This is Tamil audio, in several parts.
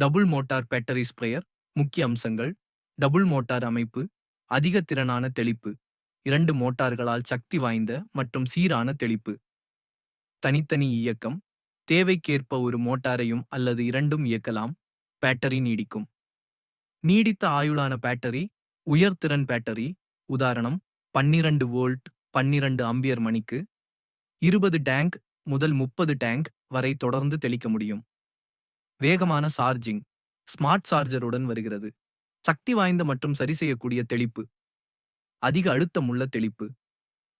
டபுள் மோட்டார் பேட்டரி ஸ்ப்ரேயர் முக்கிய அம்சங்கள் டபுள் மோட்டார் அமைப்பு அதிக திறனான தெளிப்பு இரண்டு மோட்டார்களால் சக்தி வாய்ந்த மற்றும் சீரான தெளிப்பு. தனித்தனி இயக்கம் தேவைக்கேற்ப ஒரு மோட்டாரையும் அல்லது இரண்டும் இயக்கலாம் பேட்டரி நீடிக்கும். நீடித்த ஆயுளான பேட்டரி உயர்திறன் பேட்டரி உதாரணம் பன்னிரண்டு வோல்ட் பன்னிரண்டு அம்பியர் மணிக்கு இருபது டேங்க் முதல் முப்பது டேங்க் வரை தொடர்ந்து தெளிக்க முடியும். வேகமான சார்ஜிங் ஸ்மார்ட் சார்ஜருடன் வருகிறது. சக்தி வாய்ந்த மற்றும் சரி செய்யக்கூடிய தெளிப்பு. அதிக அழுத்தமுள்ள தெளிப்பு.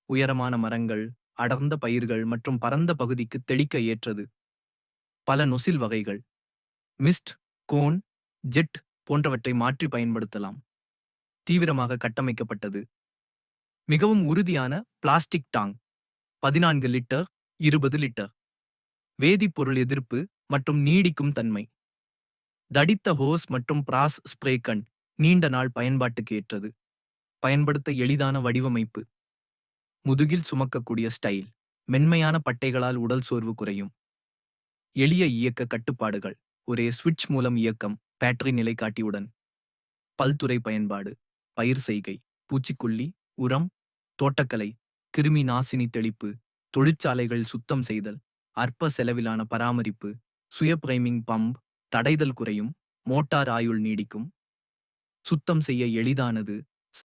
உயரமான மரங்கள் அடர்ந்த பயிர்கள் மற்றும் பரந்த பகுதிக்கு தெளிக்க ஏற்றது. பல நொசில் வகைகள் மிஸ்ட் கோன் ஜெட் போன்றவற்றை மாற்றி பயன்படுத்தலாம். தீவிரமாக கட்டமைக்கப்பட்டது. மிகவும் உறுதியான பிளாஸ்டிக் டாங் பதினான்கு லிட்டர் இருபது லிட்டர் வேதிப்பொருள் எதிர்ப்பு மற்றும் நீடிக்கும் தன்மை. தடித்த ஹோஸ் மற்றும் பிராஸ் ஸ்ப்ரே கண் நீண்ட நாள் பயன்பாட்டுக்கு ஏற்றது. பயன்படுத்த எளிதான வடிவமைப்பு. முதுகில் சுமக்கக்கூடிய ஸ்டைல் மென்மையான பட்டைகளால் உடல் சோர்வு குறையும். எளிய இயக்க கட்டுப்பாடுகள் ஒரே ஸ்விட்ச் மூலம் இயக்கம் பேட்டரி நிலைக்காட்டியுடன் பல்துறை பயன்பாடு பயிர் செய்கை பூச்சிக்கொல்லி உரம் தோட்டக்கலை கிருமி நாசினி தெளிப்பு தொழிற்சாலைகள் சுத்தம் செய்தல் அற்ப செலவிலான பராமரிப்பு சுய பிரைமிங் பம்ப் தடைதல் குறையும் மோட்டார் ஆயுள் நீடிக்கும். சுத்தம் செய்ய எளிதானது.